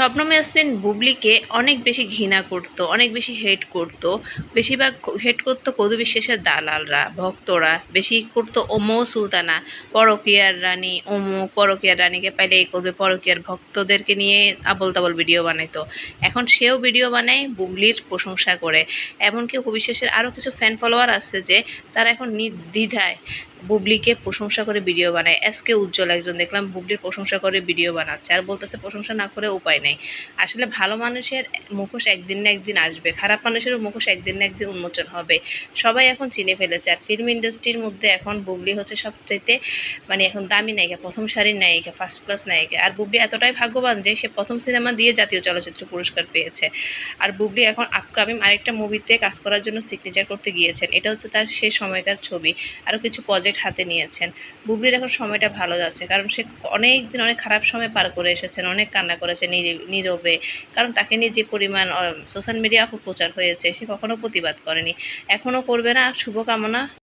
শবনম ইয়াসমিন বুবলিকে অনেক বেশি ঘৃণা করত, অনেক বেশি হেট করত। বেশিরভাগ হেট করত কদু বিশ্বাসের দালালরা, ভক্তরা। বেশি করত ওমো সুলতানা, পরকিয়ার রানী ওমো, পরকিয়ার রানীকে পাইলে এই করবে, পরকিয়ার ভক্তদেরকে নিয়ে আবল তাবল ভিডিও বানাইতো। এখন সেও ভিডিও বানায় বুবলির প্রশংসা করে। এমনকি অপু বিশ্বাসের আরও কিছু ফ্যান ফলোয়ার আছে যে, তারা এখন নির্দ্বিধায় বুবলিকে প্রশংসা করে ভিডিও বানায়। এসকে উজ্জ্বল একজন, দেখলাম বুবলির প্রশংসা করে ভিডিও বানাচ্ছে আর বলতেছে প্রশংসা না করে উপায় নেই। আসলে ভালো মানুষের মুখোশ একদিন না একদিন আসবে, খারাপ মানুষেরও মুখোশ একদিন না একদিন উন্মোচন হবে। সবাই এখন চিনে ফেলেছে আর ফিল্ম ইন্ডাস্ট্রির মধ্যে এখন বুবলি হচ্ছে সবচাইতে মানে এখন দামি নায়িকা, প্রথম সারির নায়িকা ফার্স্ট ক্লাস নায়িকা। আর বুবলি এতটাই ভাগ্যবান যে সে প্রথম সিনেমা দিয়ে জাতীয় চলচ্চিত্র পুরস্কার পেয়েছে। আর বুবলি এখন আপকামিং আরেকটা মুভিতে কাজ করার জন্য সিগনেচার করতে গিয়েছেন। এটা হচ্ছে তার সেই সময়কার ছবি। আরও কিছু প্রজেক্ট হাতে নিয়েছেন। বুবলির এখন সময়টা ভালো যাচ্ছে, কারণ সে অনেক দিন অনেক খারাপ সময় পার করে এসেছেন, অনেক কান্না করেছে নীর- নীরবে। কারণ তাকে নিয়ে যে পরিমাণ সোশ্যাল মিডিয়া অপপ্রচার হয়েছে, সে কখনো প্রতিবাদ করেনি। এখনও করবে না, শুভকামনা।